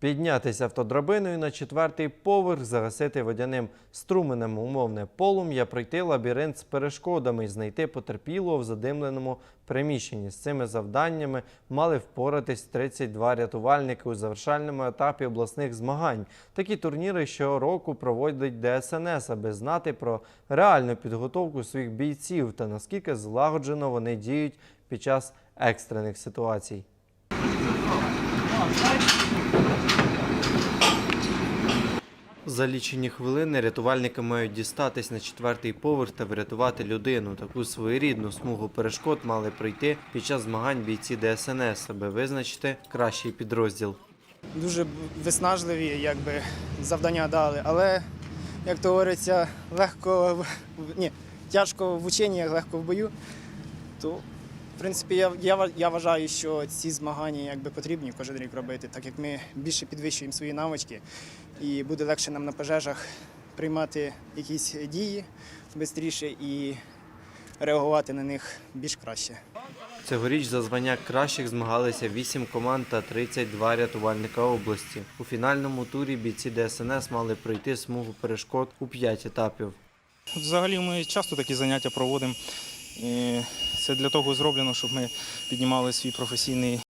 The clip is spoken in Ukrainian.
Піднятися автодрабиною на четвертий поверх, загасити водяним струменем умовне полум'я, пройти лабіринт з перешкодами і знайти потерпілого в задимленому приміщенні. З цими завданнями мали впоратись 32 рятувальники у завершальному етапі обласних змагань. Такі турніри щороку проводить ДСНС, аби знати про реальну підготовку своїх бійців та наскільки злагоджено вони діють під час екстрених ситуацій. За лічені хвилини рятувальники мають дістатись на четвертий поверх та врятувати людину. Таку своєрідну смугу перешкод мали пройти під час змагань бійці ДСНС, аби визначити кращий підрозділ. дуже виснажливі, якби завдання дали. Але, як то говориться, легко ні, тяжко в ученнях, легко в бою. То, в принципі, я, я, я вважаю, що ці змагання якби потрібні кожен рік робити, так як ми більше підвищуємо свої навички, і буде легше нам на пожежах приймати якісь дії швидше і реагувати на них більш краще. Цьогоріч за звання кращих змагалися 8 команд та 32 рятувальника області. У фінальному турі бійці ДСНС мали пройти смугу перешкод у 5 етапів. Взагалі ми часто такі заняття проводимо. І це для того зроблено, щоб ми піднімали свій професійний